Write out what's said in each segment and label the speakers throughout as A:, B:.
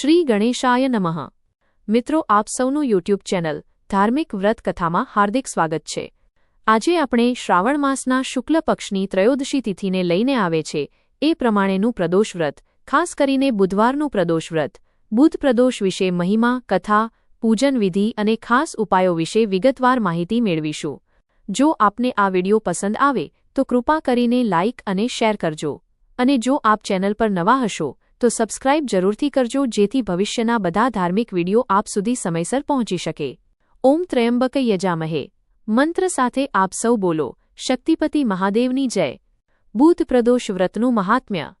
A: શ્રી ગણેશાય નમઃ. મિત્રો, આપ સૌનું યુટ્યુબ ચેનલ ધાર્મિક વ્રત કથામાં હાર્દિક સ્વાગત છે. આજે આપણે શ્રાવણ માસના શુક્લ પક્ષની ત્રયોદશી તિથિને લઈને આવે છે. એ પ્રમાણેનું પ્રદોષ વ્રત, ખાસ કરીને બુધવારનું પ્રદોષ વ્રત. બુધ પ્રદોષ વિશે મહિમા, કથા, પૂજન વિધિ અને ખાસ ઉપાયો વિશે વિગતવાર માહિતી મેળવીશું. જો આપને આ વિડિયો પસંદ આવે, તો કૃપા કરીને લાઇક અને શેર કરજો. અને જો આપ ચેનલ પર નવા હશો તો સબસ્ક્રાઇબ જરૂરથી કરજો, જેથી ભવિષ્યના બધા ધાર્મિક વીડિયો આપ સુધી સમયસર પહોંચી શકે. ઓમ ત્રયંબક યજામહે મંત્ર સાથે આપ સૌ બોલો. શક્તિપતિ મહાદેવની જય. બુધ પ્રદોષ વ્રતનું મહાત્મ્ય.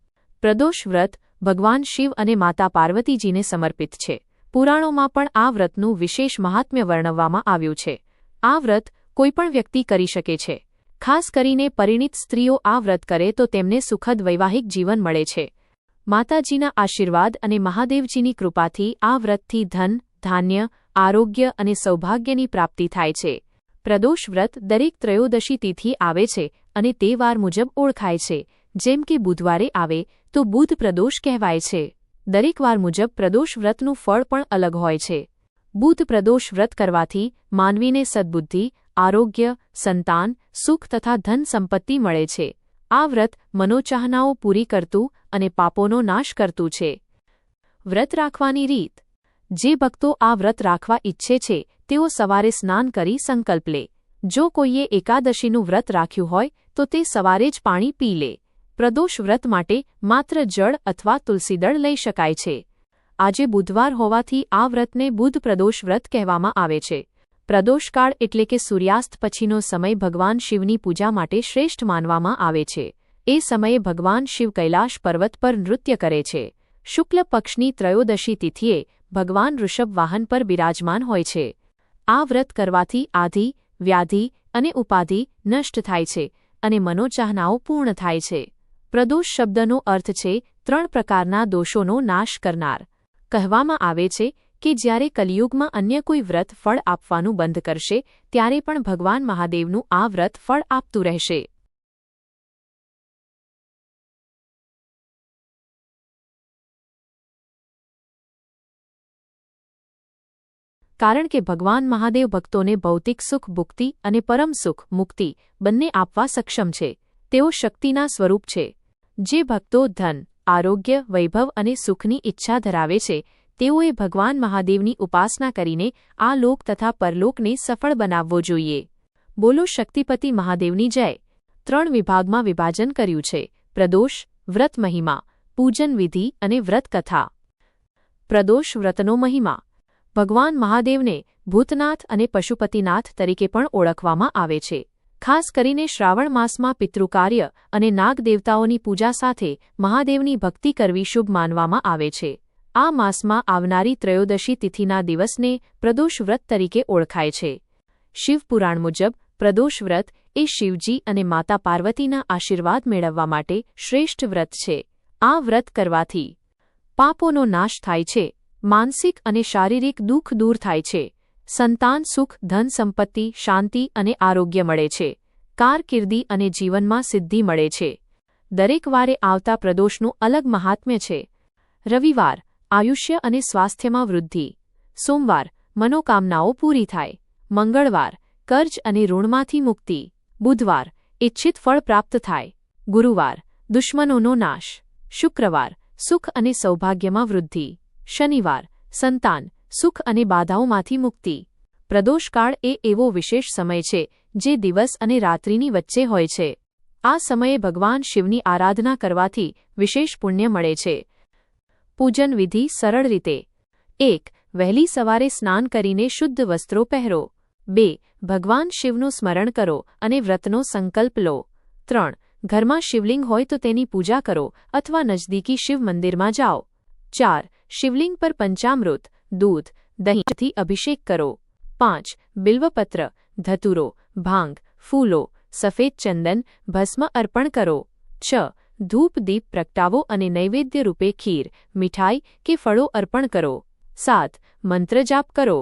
A: પ્રદોષ વ્રત ભગવાન શિવ અને માતા પાર્વતીજીને સમર્પિત છે. પુરાણોમાં પણ આ વ્રતનું વિશેષ મહાત્મ્ય વર્ણવવામાં આવ્યું છે. આ વ્રત કોઈપણ વ્યક્તિ કરી શકે છે. ખાસ કરીને પરિણિત સ્ત્રીઓ આ વ્રત કરે તો તેમને સુખદ વૈવાહિક જીવન મળે છે. માતાજીના આશીર્વાદ અને મહાદેવજીની કૃપાથી આ વ્રતથી ધન, ધાન્ય, આરોગ્ય અને સૌભાગ્યની પ્રાપ્તિ થાય છે. પ્રદોષ વ્રત દરેક ત્રયોદશી તિથિ આવે છે અને તે વાર મુજબ ઓળખાય છે. જેમ કે બુધવારે આવે, તો બુધ પ્રદોષ કહેવાય છે. દરેક વાર મુજબ પ્રદોષ વ્રતનું ફળ પણ અલગ હોય છે. બુધ પ્રદોષ વ્રત કરવાથી માનવીને સદ્બુદ્ધિ, આરોગ્ય, સંતાન, સુખ તથા ધન સંપત્તિ મળે છે. આ વ્રત મનોચાહનાઓ પૂરી કરતું અને પાપોનો નાશ કરતું છે. વ્રત રાખવાની રીત. જે ભક્તો આ વ્રત રાખવા ઈચ્છે છે, તેઓ સવારે સ્નાન કરી સંકલ્પ લે. જો કોઈએ એકાદશીનું વ્રત રાખ્યું હોય, તો તે સવારે જ પાણી પી લે. પ્રદોષ વ્રત માટે માત્ર જળ અથવા તુલસીદળ લઈ શકાય છે. આજે બુધવાર હોવાથી આ વ્રતને બુધ પ્રદોષ વ્રત કહેવામાં આવે છે. પ્રદોષકાળ એટલે કે સૂર્યાસ્ત પછીનો સમય ભગવાન શિવની પૂજા માટે શ્રેષ્ઠ માનવામાં આવે છે. એ સમયે ભગવાન શિવ કૈલાશ પર્વત પર નૃત્ય કરે છે. શુક્લ પક્ષની ત્રયોદશી તિથિએ ભગવાન ઋષભ વાહન પર બિરાજમાન હોય છે. આ વ્રત કરવાથી આધિ, વ્યાધિ અને ઉપાધિ નષ્ટ થાય છે અને મનોચાહનાઓ પૂર્ણ થાય છે. પ્રદોષ શબ્દનો અર્થ છે, ત્રણ પ્રકારના દોષોનો નાશ કરનાર. કહેવામાં આવે છે કે જ્યારે કલિયુગમાં અન્ય કોઈ વ્રત ફળ આપવાનું બંધ કરશે, ત્યારે પણ ભગવાન મહાદેવનું આ વ્રત ફળ આપતું રહેશે. કારણ કે ભગવાન મહાદેવ ભક્તોને ભૌતિક સુખ, ભુક્તિ અને પરમ સુખ, મુક્તિ બંને આપવા સક્ષમ છે. તેઓ શક્તિના સ્વરૂપ છે. જે ભક્તો ધન, આરોગ્ય, વૈભવ અને સુખની ઈચ્છા ધરાવે છે, તેઓએ ભગવાન મહાદેવની ઉપાસના કરીને આ લોક તથા પરલોકને સફળ બનાવવો જોઈએ. બોલો શક્તિપતિ મહાદેવની જય. ત્રણ વિભાગમાં વિભાજન કર્યું છે. પ્રદોષ, વ્રત મહિમા, પૂજન વિધિ અને વ્રત કથા. પ્રદોષ વ્રતનો મહિમા. ભગવાન મહાદેવને ભૂતનાથ અને પશુપતિનાથ તરીકે પણ ઓળખવામાં આવે છે. ખાસ કરીને શ્રાવણ માસમાં પિતૃકાર્ય અને નાગદેવતાઓની પૂજા સાથે મહાદેવની ભક્તિ કરવી શુભ માનવામાં આવે છે. આ માસમાં આવનારી ત્રયોદશી તિથિના દિવસને પ્રદોષ વ્રત તરીકે ઓળખાય છે. શિવપુરાણ મુજબ, પ્રદોષ વ્રત એ શિવજી અને માતા પાર્વતીના આશીર્વાદ મેળવવા માટે શ્રેષ્ઠ વ્રત છે. આ વ્રત કરવાથી પાપોનો નાશ થાય છે. માનસિક અને શારીરિક દુઃખ દૂર થાય છે. સંતાન સુખ, ધન સંપત્તિ, શાંતિ અને આરોગ્ય મળે છે. કારકિર્દી અને જીવનમાં સિદ્ધિ મળે છે. દરેક વારે આવતા પ્રદોષનું અલગ મહાત્મ્ય છે. રવિવાર, આયુષ્ય અને સ્વાસ્થ્યમાં વૃદ્ધિ. સોમવાર, મનોકામનાઓ પૂરી થાય. મંગળવાર, કર્જ અને ઋણમાંથી મુક્તિ. બુધવાર ઇચ્છિત ફળ પ્રાપ્ત થાય. ગુરુવાર, દુશ્મનોનો નાશ. શુક્રવાર, સુખ અને સૌભાગ્યમાં વૃદ્ધિ. શનિવાર, સંતાન, સુખ અને બાધાઓમાંથી મુક્તિ. પ્રદોષકાળ એ એવો વિશેષ સમય છે, જે દિવસ અને રાત્રિની વચ્ચે હોય છે. આ સમયે ભગવાન શિવની આરાધના કરવાથી વિશેષ પુણ્ય મળે છે. પૂજન વિધિ સરળ રીતે. એક, વહેલી સવારે સ્નાન કરીને શુદ્ધ વસ્ત્રો પહેરો. બે, ભગવાન શિવનું સ્મરણ કરો અને વ્રતનો સંકલ્પ લો. ત્રણ, ઘરમાં શિવલિંગ હોય તો તેની પૂજા કરો અથવા નજદીકી શિવ મંદિરમાં જાઓ. ચાર શિવલિંગ પર પંચામૃત દૂધ દહીંથી અભિષેક કરો પાંચ બિલ્વપત્ર ધતુરો ભાંગ ફૂલો સફેદ ચંદન ભસ્મ અર્પણ કરો છ ધૂપ દીપ પ્રગટાવો અને નૈવેદ્ય રૂપે ખીર મીઠાઈ કે ફળો અર્પણ કરો સાત મંત્ર જાપ કરો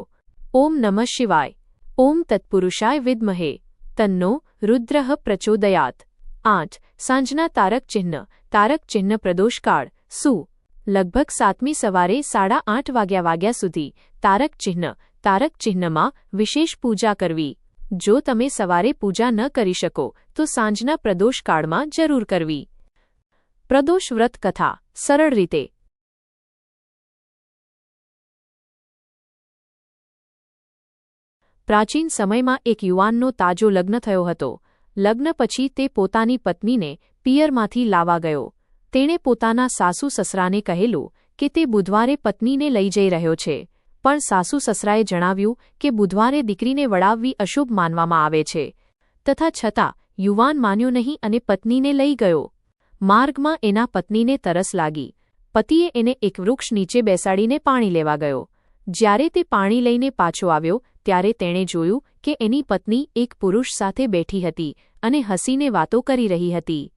A: ઓમ નમઃ શિવાય ઓમ તત્પુરુષાય વિદ્મહે તન્નો રુદ્રઃ પ્રચોદયાત આઠ સાંજના તારક ચિહ્ન તારક ચિહ્ન પ્રદોષકાળ સુ લગભગ સાતમી સવારે સાડા આઠ વાગ્યા વાગ્યા સુધી તારક ચિહ્ન, તારક ચિહ્નમાં વિશેષ પૂજા કરવી. જો તમે સવારે પૂજા ન કરી શકો, તો સાંજના પ્રદોષકાળમાં જરૂર કરવી. પ્રદોષ વ્રત કથા, સરળ રીતે. પ્રાચીન સમયમાં એક યુવાનનો તાજો લગ્ન થયો હતો. લગ્ન પછી તે પોતાની પત્નીને પિયરમાંથી લાવા ગયો. તેણે પોતાના સાસુ સસરાને કહેલું કે તે બુધવારે પત્નીને લઈ જઈ રહ્યો છે, પણ સાસુ સસરાએ જણાવ્યું કે બુધવારે દીકરીને વળાવવી અશુભ માનવામાં આવે છે. તથા છતાં, યુવાન માન્યો નહીં અને પત્નીને લઈ ગયો. માર્ગમાં એના પત્નીને તરસ લાગી. પતિએ એને એક વૃક્ષ નીચે બેસાડીને પાણી લેવા ગયો. જ્યારે તે પાણી લઈને પાછો આવ્યો, ત્યારે તેણે જોયું કે એની પત્ની એક પુરુષ સાથે બેઠી હતી અને હસીને વાતો કરી રહી હતી.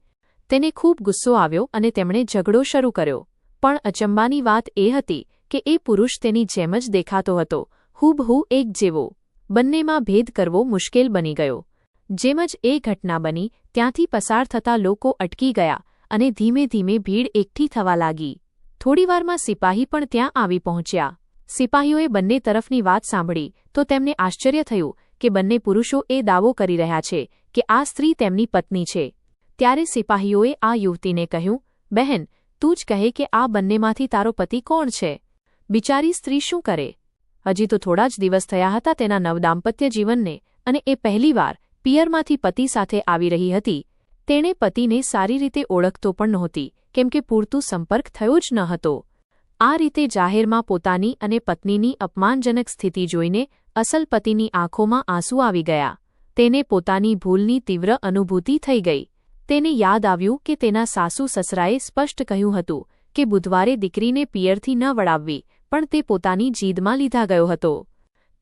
A: તેને ખૂબ ગુસ્સો આવ્યો અને તેમણે ઝઘડો શરૂ કર્યો. પણ અચંબાની વાત એ હતી કે એ પુરુષ તેની જેમ જ દેખાતો હતો, હુબહુ એક જેવો. બંનેમાં ભેદ કરવો મુશ્કેલ બની ગયો. જેમ જ એ ઘટના બની, ત્યાંથી પસાર થતા લોકો અટકી ગયા અને ધીમે ધીમે ભીડ એકઠી થવા લાગી. થોડીવારમાં સિપાહી પણ ત્યાં આવી પહોંચ્યા. સિપાહીઓએ બંને તરફની વાત સાંભળી તો તેમને આશ્ચર્ય થયું કે બંને પુરુષો એ દાવો કરી રહ્યા છે કે આ સ્ત્રી તેમની પત્ની છે. ત્યારે સિપાહીઓએ આ યુવતીને કહ્યું, બહેન, તું જ કહે કે આ બંનેમાંથી તારો પતિ કોણ છે? બિચારી સ્ત્રી શું કરે? હજી તો થોડા જ દિવસ થયા હતા તેના નવદાંપત્ય જીવનને અને એ પહેલીવાર પિયરમાંથી પતિ સાથે આવી રહી હતી. તેણે પતિને સારી રીતે ઓળખતો પણ નહોતી, કેમ કે પૂરતું સંપર્ક થયો જ ન હતો. આ રીતે જાહેરમાં પોતાની અને પત્નીની અપમાનજનક સ્થિતિ જોઈને અસલ પતિની આંખોમાં આંસુ આવી ગયા. તેને પોતાની ભૂલની તીવ્ર અનુભૂતિ થઈ ગઈ. તેને યાદ આવ્યું કે તેના સાસુ સસરાએ સ્પષ્ટ કહ્યું હતું કે બુધવારે દીકરીને પિયરથી ન વળાવવી, પણ તે પોતાની જીદમાં લીધા ગયો હતો.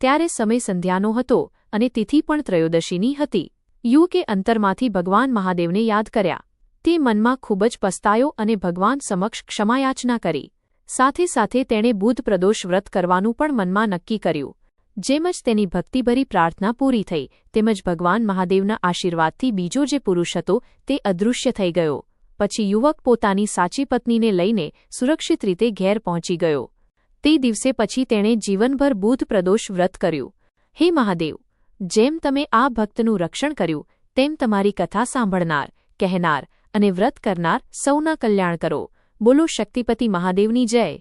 A: ત્યારે સમય સંધ્યાનો હતો અને તિથિ પણ ત્રયોદશીની હતી. યુ કે અંતરમાંથી ભગવાન મહાદેવને યાદ કર્યા. તે મનમાં ખૂબ જ પસ્તાયો અને ભગવાન સમક્ષ ક્ષમાયાચના કરી. સાથે સાથે તેણે બુધ પ્રદોષ વ્રત કરવાનું પણ મનમાં નક્કી કર્યું. જેમ જ તેની ભક્તિભરી પ્રાર્થના પૂરી થઈ તેમજ ભગવાન મહાદેવના આશીર્વાદથી બીજો જે પુરુષ હતો, તે અદૃશ્ય થઈ ગયો. પછી યુવક પોતાની સાચી પત્નીને લઈને સુરક્ષિત રીતે ઘેર પહોંચી ગયો. તે દિવસે પછી તેણે જીવનભર બુધ પ્રદોષ વ્રત કર્યું. હે મહાદેવ, જેમ તમે આ ભક્તનું રક્ષણ કર્યું, તેમ તમારી કથા સાંભળનાર, કહેનાર અને વ્રત કરનાર સૌના કલ્યાણ કરો. બોલો શક્તિપતિ મહાદેવની જય.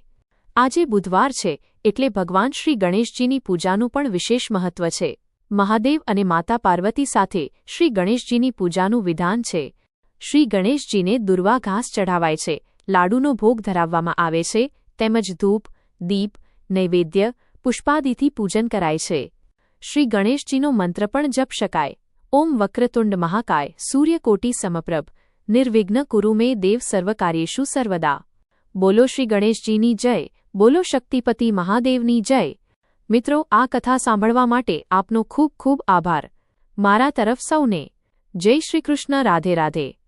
A: આજે બુધવાર છે એટલે ભગવાન શ્રી ગણેશજીની પૂજાનું પણ વિશેષ મહત્વ છે. મહાદેવ અને માતા પાર્વતી સાથે શ્રી ગણેશજીની પૂજાનું વિધાન છે. શ્રી ગણેશજીને દુર્વા ઘાસ ચઢાવાય છે. લાડુનો ભોગ ધરાવવામાં આવે છે. તેમજ ધૂપ, દીપ, નૈવેદ્ય, પુષ્પાદિથી પૂજન કરાય છે. શ્રી ગણેશજીનો મંત્ર પણ જપ શકાય. ઓમ વક્રતુંડ મહાકાય, સૂર્યકોટી સમપ્રભ, નિર્વિઘ્ન કુરુ મે દેવ સર્વકાર્યેશુ સર્વદા. બોલો શ્રી ગણેશજીની જય. બોલો શક્તિપતિ મહાદેવની જય. મિત્રો, આ કથા સાંભળવા માટે આપનો ખૂબ ખૂબ આભાર. મારા તરફ સૌને. જય શ્રી કૃષ્ણ, રાધે રાધે.